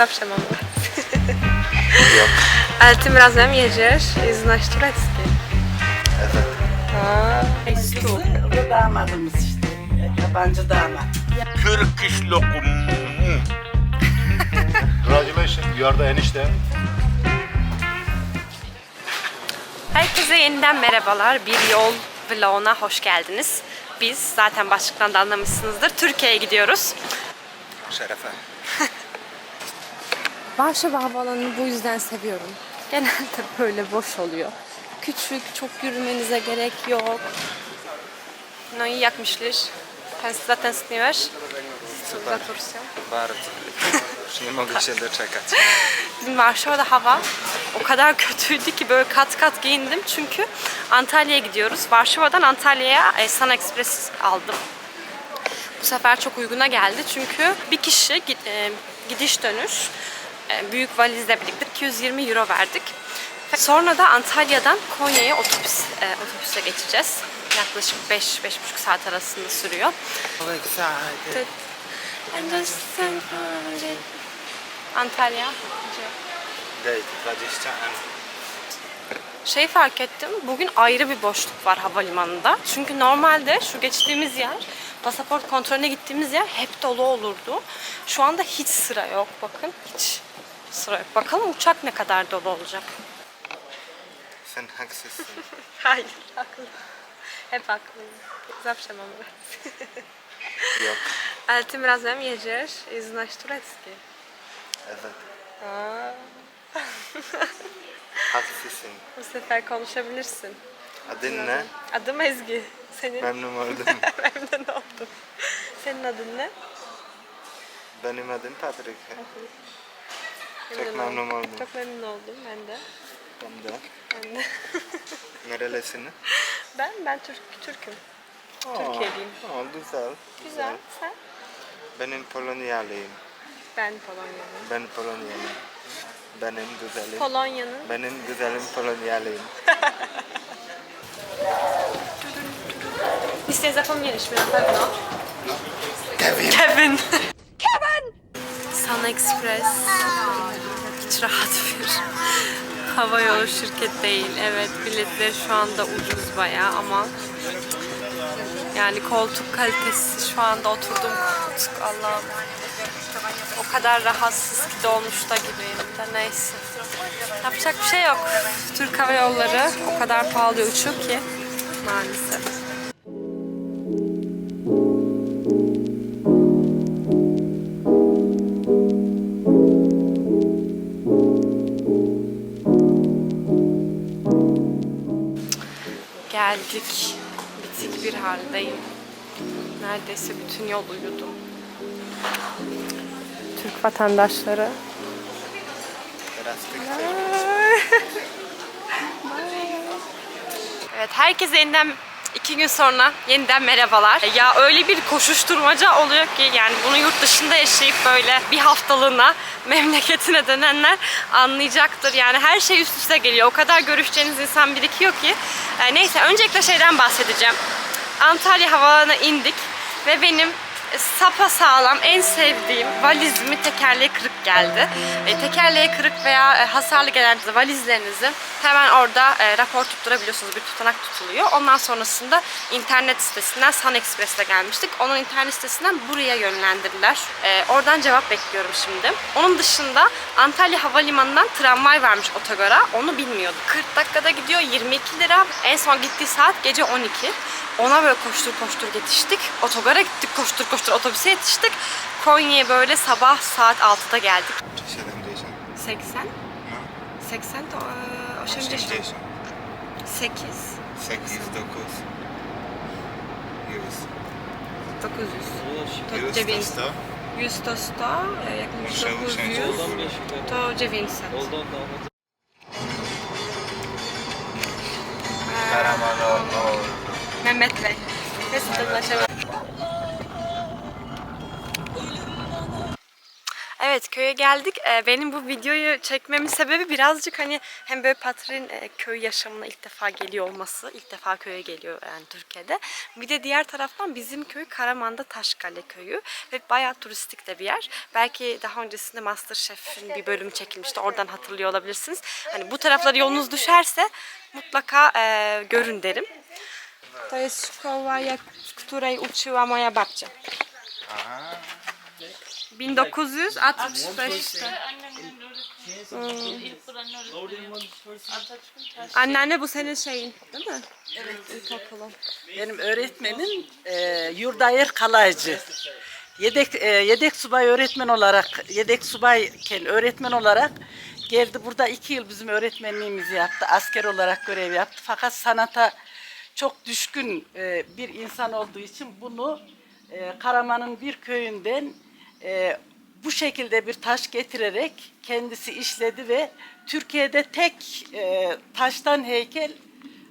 Zawsze. Ale tym razem jedziesz i znasz turecki. Evet. A, O da damadımız işte. Yabancı damat. Turkish lokum. Congratulations, you are the enişte. Herkese yeniden merhabalar. Bir yol vloguna hoş geldiniz. Biz zaten başlıktan da anlamışsınızdır. Türkiye'ye gidiyoruz. Şerefe. Varşova Havaalanı'nı bu yüzden seviyorum. Genelde böyle boş oluyor. Küçük, çok yürümenize gerek yok. No i jak myślisz? Tęs- Zatęskniłeś za Turcją? Bardzo. Już nie mogę się doczekać. Dün Varşova'da hava o kadar kötüydü ki böyle kat kat giyindim çünkü Antalya'ya gidiyoruz. Varşova'dan Antalya'ya e, Sun Express aldım. Bu sefer çok uyguna geldi çünkü bir kişi e, gidiş dönüş büyük valizle birlikte 220 euro verdik. Sonra da Antalya'dan Konya'ya otobüs e, otobüse geçeceğiz. Yaklaşık 5-5,5 saat arasında sürüyor. Antalya. Date 20 an. Şey fark ettim, bugün ayrı bir boşluk var havalimanında. Çünkü normalde şu geçtiğimiz yer, pasaport kontrolüne gittiğimiz yer hep dolu olurdu. Şu anda hiç sıra yok bakın, hiç sıra yok. Bakalım uçak ne kadar dolu olacak. Sen haksızsın. Hayır, haklı. Hep haklıyım. Zawsze mam rację. Yok. Ale tym razem jedziesz i znasz turecki. Evet. Aa, Haklısın. bu sefer konuşabilirsin. Adın ne? Adım Ezgi. Senin Memnun oldum. memnun oldum. Senin adın ne? Benim adım Patrick. Memnun memnun oldum. Çok memnun oldum ben de. Ben de. Ben de. Nerelisin? ben ben Türk Türk'üm. Türkiye'liyim. Aa, güzel. Güzel. Sen? Benim Polonyalıyım. Ben Polonya'lıyım. Ben Polonyalıyım. Benim güzelim. Polonya'nın Benim güzelim Polonyalıyım. Nie zapomnieliśmy na pewno. Kevin. Kevin. Kevin. Sun Express. Hiç rahat bir hava yolu şirket değil. Evet biletler şu anda ucuz bayağı ama yani koltuk kalitesi şu anda oturduğum koltuk Allah'ım. O kadar rahatsız ki dolmuşta gibiyim de neyse. Yapacak bir şey yok. Türk Hava Yolları o kadar pahalı uçuyor ki maalesef. Geldik. Bitik bir haldeyim. Neredeyse bütün yol uyudum. Türk vatandaşları. Evet herkese yeniden iki gün sonra yeniden merhabalar. Ya öyle bir koşuşturmaca oluyor ki yani bunu yurt dışında yaşayıp böyle bir haftalığına memleketine dönenler anlayacaktır. Yani her şey üst üste geliyor. O kadar görüşeceğiniz insan birikiyor ki. E, neyse öncelikle şeyden bahsedeceğim. Antalya Havaalanı'na indik ve benim sapa sağlam en sevdiğim valizimi tekerleği kırık geldi. E, tekerleği kırık veya e, hasarlı gelen valizlerinizi hemen orada e, rapor tutturabiliyorsunuz. Bir tutanak tutuluyor. Ondan sonrasında internet sitesinden Sun Express'e gelmiştik. Onun internet sitesinden buraya yönlendirdiler. E, oradan cevap bekliyorum şimdi. Onun dışında Antalya Havalimanı'ndan tramvay varmış otogara. Onu bilmiyordum. 40 dakikada gidiyor 22 lira. En son gittiği saat gece 12. Ona böyle koştur koştur yetiştik. Otogara gittik koştur koştur otobüse yetiştik. Konya'ya böyle sabah saat 6'da geldik. 70. 80? No. 80 to e, 80. 80. 8. 8, 9. 100. 900. To 100 to 900. 100. 100 to 100, e, jak mówisz Muszę 900, usiąść. to 900. Karaman o, Mehmet Bey. Nasıl anlaşalım? Evet köye geldik. Ee, Benim bu videoyu çekmemin sebebi birazcık hani hem böyle Patrin e, köy yaşamına ilk defa geliyor olması. ilk defa köye geliyor yani Türkiye'de. Bir de diğer taraftan bizim köy Karaman'da Taşkale köyü ve bayağı turistik de bir yer. Belki daha öncesinde Masterchef'in bir bölümü çekilmişti. Oradan hatırlıyor olabilirsiniz. Hani bu taraflara yolunuz düşerse mutlaka e, görün derim. To jest szkoła, jak, w której uczyła moja babcia. 1965'te. Anneanne bu senin şeyin değil mi? Evet. İlkokulu. Benim öğretmenim e, Yurdayır Kalaycı. Yedek e, yedek subay öğretmen olarak, yedek subayken öğretmen olarak geldi. Burada iki yıl bizim öğretmenliğimizi yaptı. Asker olarak görev yaptı. Fakat sanata çok düşkün e, bir insan olduğu için bunu e, Karaman'ın bir köyünden e, bu şekilde bir taş getirerek kendisi işledi ve Türkiye'de tek e, taştan heykel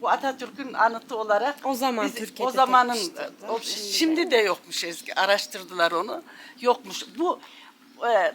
bu Atatürk'ün anıtı olarak O zaman biz- Türkiye'de o zamanın o, şimdi şimdi, de yokmuş Ezgi araştırdılar onu yokmuş bu e,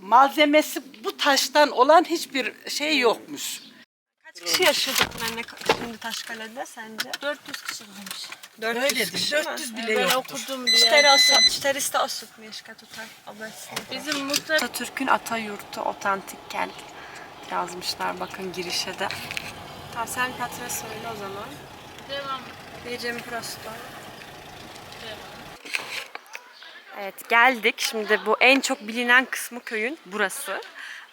malzemesi bu taştan olan hiçbir şey yokmuş. Kişi yaşıyorduk anne şimdi Taşkale'de sence? 400 kişi bulmuş. 400 Öyledir, kişi 400 mi? bile Ben yoktur. okudum bir Cztery, yerde. oso- 400 osób mieszka tutaj obecnie. Bizim muhtar Atatürk'ün ata yurtu otantik kent yazmışlar bakın girişe de. Tamam sen Patra söyle o zaman. devam. Jedziemy prosto. Evet geldik. Şimdi bu en çok bilinen kısmı köyün burası.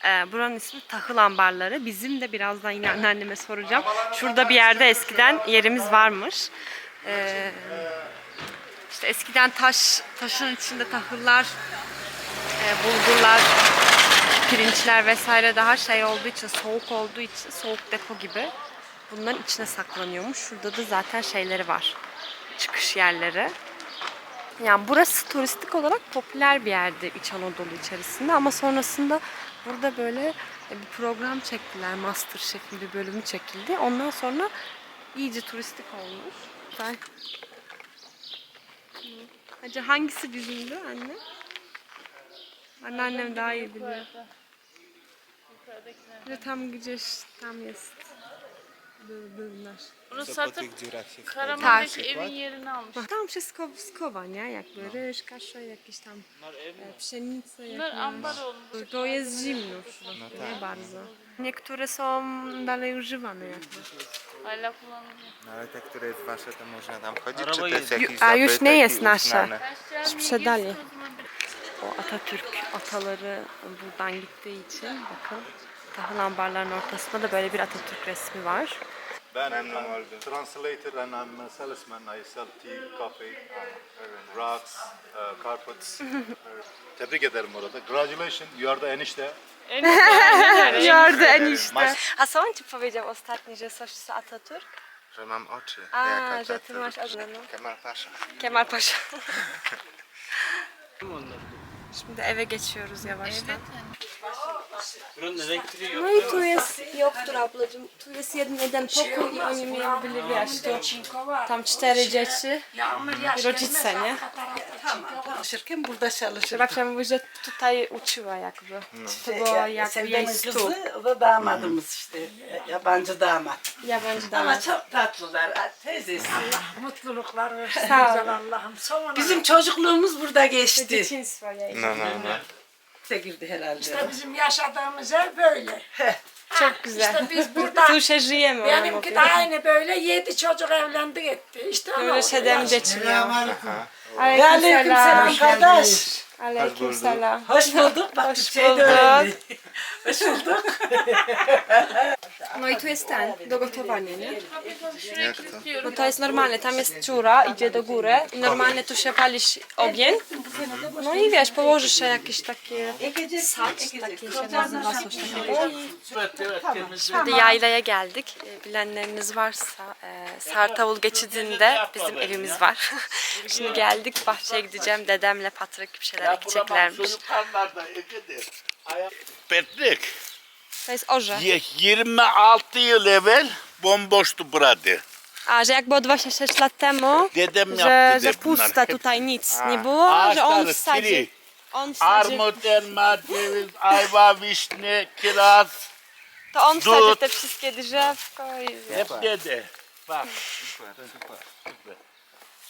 Ee, buranın ismi Tahıl Ambarları. Bizim de birazdan yine anneanneme soracağım. Şurada bir yerde eskiden yerimiz varmış. Ee, işte eskiden taş taşın içinde tahıllar, e, bulgurlar, pirinçler vesaire daha şey olduğu için, soğuk olduğu için soğuk depo gibi bunların içine saklanıyormuş. Şurada da zaten şeyleri var. Çıkış yerleri. Yani burası turistik olarak popüler bir yerdi İç Anadolu içerisinde ama sonrasında burada böyle bir program çektiler. Masterchef'in bir bölümü çekildi. Ondan sonra iyice turistik olmuş. Ben... Hacı hangisi bizimdi anne? Anneannem daha iyi biliyor. Że tam gdzieś tam jest był, był nasz. Bunu Co po tych dziurach się wchodzi? Tak. almış. Tam wszystko skowa, nie? Jakby ryż, kasza, jakieś tam e, pszenicę. Bunlar jakieś. olmuş. To jest zimno w środku, nie bardzo. Niektóre są dalej używane jakby. No ale te, które jest wasze, to można tam chodzić, czy to jest jakiś a już nie zabytek jest nasze. uznane? Sprzedali. O Atatürk ataları buradan gittiği için bakın. Tahıl ambarların ortasında da böyle bir Atatürk resmi var. Ben I'm translator and I'm a salesman. I sell tea, coffee, rugs, uh, carpets. Tebrik ederim orada. Congratulations, you are the enişte. Gördü enişte. A co on ci powiedział ostatnio, że coś z Atatürk? Że mam oczy. A, jak że ty Atatürk. masz oczy, no. Kemal Pasza. Kemal Paşa. Şimdi eve geçiyoruz yavaştan. No i tu jest, yoktur ablacığım. Tu jest jeden, jeden pokój i oni mieli byli, wiesz, tu tam cztery dzieci i rodzice, nie? Çalışırken burada çalışırdı. Babcia mówi, że tutaj uczyła jakby. To było jakby jej Sevde'nin stół. kızı, o da damadımız işte. Yabancı damat. Ja będzie Ama dała. çok tatlılar. Teyzesi. Mutluluklar versin Sağ ol. güzel Allah'ım. Sonra Bizim çocukluğumuz burada geçti. Dzieciństwo jej. No, no, no. Bize girdi herhalde. işte bizim yaşadığımız ev böyle. Çok güzel. İşte biz burada Tu się żyjemy. ona benimki de aynı böyle yedi çocuk evlendi gitti. İşte ama Böyle siedem dzieci miał. Aleyküm selam kardeş. Aleyküm selam. Hoş bulduk. Bak Hoş şey bulduk. Hoş bulduk. No i tu jest ten, do gotowania, nie? Jak to? No to jest normalne, tam jest dziura, idzie do góry i normalnie tu się pali ogień. No i wiesz, położysz się jakieś takie saç, takie się nazywa coś takiego. Şimdi yaylaya geldik. Bilenleriniz varsa e, Sartavul geçidinde bizim evimiz var. Şimdi geldik bahçeye gideceğim. Dedemle Patrik bir şeyler ekeceklermiş. Petrik, To jest orze. y- 26 yıl evvel bomboştu burada. A, że jakby od 26 lat temu, Dedem że, yaptı że de bunlar. puste Hep tutaj nic nie było, że on ağaçları wsadził. kiri. On Armut, elma, ceviz, ayva, vişne, kiraz. To on Dut. wsadził te wszystkie drzewko i Hep dedi. Bak. Super, super, super.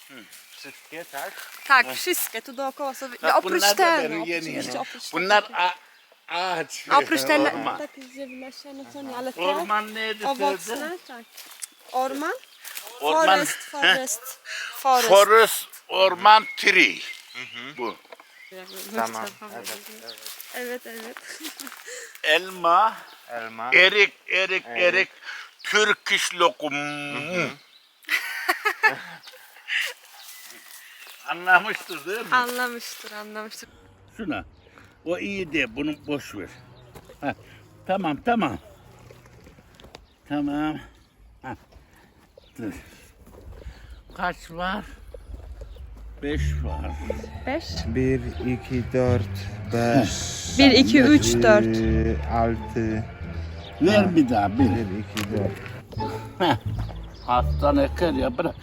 Hmm. Wszystkie, tak? Tak, wszystkie tu dookoła sobie. Bak, oprócz bunlar da benim oprócz, yeni yeni. Bunlar a- ağaç. A oprócz ten Orman. takie ziemlesie, no co nie, ale te Orman neydi sözde? owocne, tak. Orman? Orman. Forest, forest, forest. Forest, orman, tree. Bu. Tamam, evet, evet. Evet, evet. Elma, Elma. erik, erik, erik. Türk iş lokum. Anlamıştır değil mi? Anlamıştır, anlamıştır. Şuna. O iyi de bunu boş ver. Ha, tamam tamam. Tamam. Ha. Dur. Kaç var? Beş var. 5. 1, 2, 4, 5. 1, 2, 3, 4. 6, Ver bir daha bir. 1, 2, 4. Heh. Aslan eker ya bırak.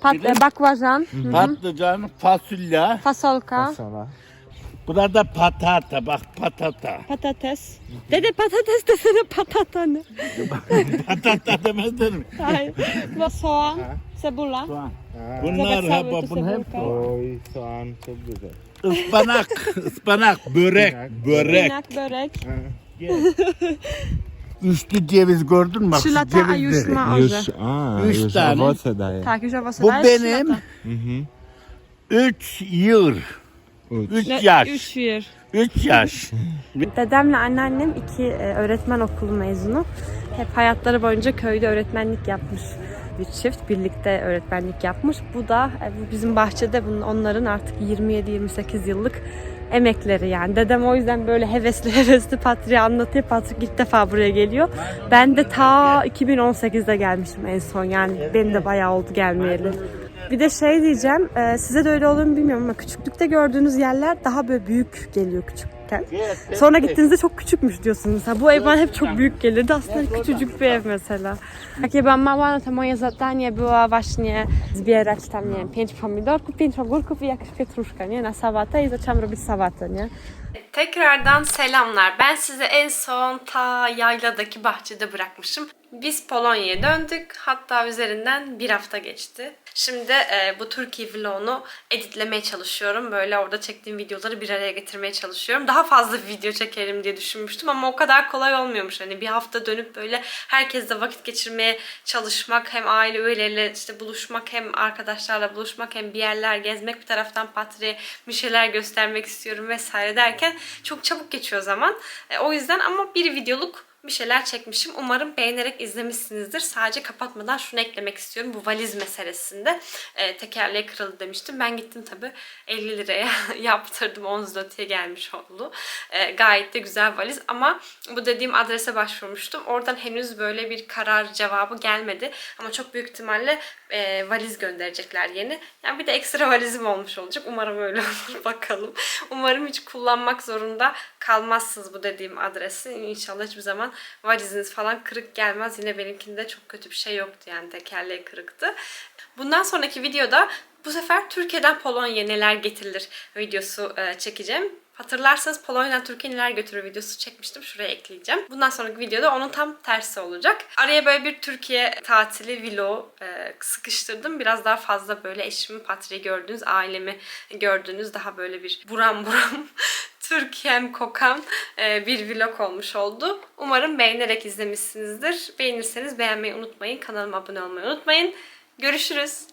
Pat, Bir de- bakłażan, Patlıcan, fasulye. fasolka, Sola. Burada patata bak patata. patates. Dede patates desene patata ne? patata demezler mi? Hayır. Bu soğan, cebula. Soğan. Bunlar Zobacz ha cały bak tu bunun hep cebulkę. Oj, soğan çok güzel. ıspanak, ıspanak, börek, börek. Inak, börek. Üçlü ceviz gördün mü? Bak, Trzy şu lata, a już cevizleri. ma Już, a, Üç już tane. owoce daje. Tak, już owoce Bu daje, benim. Mhm. üç yıl. Üç. Üç Ne- yaş. Üç yıl. Üç yaş. Dedemle anneannem iki e, öğretmen okulu mezunu. Hep hayatları boyunca köyde öğretmenlik yapmış bir çift. Birlikte öğretmenlik yapmış. Bu da e, bu bizim bahçede bunun, onların artık 27-28 yıllık emekleri yani. Dedem o yüzden böyle hevesli hevesli Patrick'e anlatıyor. Patrick ilk defa buraya geliyor. Ben de ta 2018'de gelmişim en son yani. Benim de bayağı oldu gelmeyeli. Bir de şey diyeceğim, e, size de öyle olur mu bilmiyorum ama küçüklükte gördüğünüz yerler daha böyle büyük geliyor küçükken. Sonra gittiğinizde çok küçükmüş diyorsunuz. Mesela bu ev bana hep çok büyük gelirdi. Aslında küçücük bir ev mesela. Jak ja byłam mała, no to moje zadanie było właśnie zbierać tam, nie wiem, pięć pomidorków, pięć ogórków i jakaś pietruszka, nie? Na sałatę i zaczęłam robić sałatę, nie? Tekrardan selamlar. Ben size en son ta yayladaki bahçede bırakmışım. Biz Polonya'ya döndük. Hatta üzerinden bir hafta geçti. Şimdi e, bu Türkiye vlogunu editlemeye çalışıyorum. Böyle orada çektiğim videoları bir araya getirmeye çalışıyorum. Daha fazla video çekerim diye düşünmüştüm ama o kadar kolay olmuyormuş. Hani bir hafta dönüp böyle herkesle vakit geçirmeye çalışmak, hem aile üyeleriyle işte buluşmak, hem arkadaşlarla buluşmak, hem bir yerler gezmek, bir taraftan Patri'ye bir şeyler göstermek istiyorum vesaire derken çok çabuk geçiyor zaman. E, o yüzden ama bir videoluk bir şeyler çekmişim. Umarım beğenerek izlemişsinizdir. Sadece kapatmadan şunu eklemek istiyorum. Bu valiz meselesinde e, tekerleği kırıldı demiştim. Ben gittim tabii 50 liraya yaptırdım. 10 zloty'ye gelmiş oldu. E, gayet de güzel valiz ama bu dediğim adrese başvurmuştum. Oradan henüz böyle bir karar cevabı gelmedi. Ama çok büyük ihtimalle e, valiz gönderecekler yeni. Yani bir de ekstra valizim olmuş olacak. Umarım öyle olur bakalım. Umarım hiç kullanmak zorunda kalmazsınız bu dediğim adresi. İnşallah hiçbir zaman valiziniz falan kırık gelmez. Yine benimkinde çok kötü bir şey yoktu yani tekerleği kırıktı. Bundan sonraki videoda bu sefer Türkiye'den Polonya'ya neler getirilir videosu e, çekeceğim. Hatırlarsanız Polonya'dan Türkiye neler götürür videosu çekmiştim. Şuraya ekleyeceğim. Bundan sonraki videoda onun tam tersi olacak. Araya böyle bir Türkiye tatili vlog e, sıkıştırdım. Biraz daha fazla böyle eşimi, Patrick'i gördüğünüz, ailemi gördüğünüz daha böyle bir buram buram Türkiye'm kokan e, bir vlog olmuş oldu. Umarım beğenerek izlemişsinizdir. Beğenirseniz beğenmeyi unutmayın. Kanalıma abone olmayı unutmayın. Görüşürüz.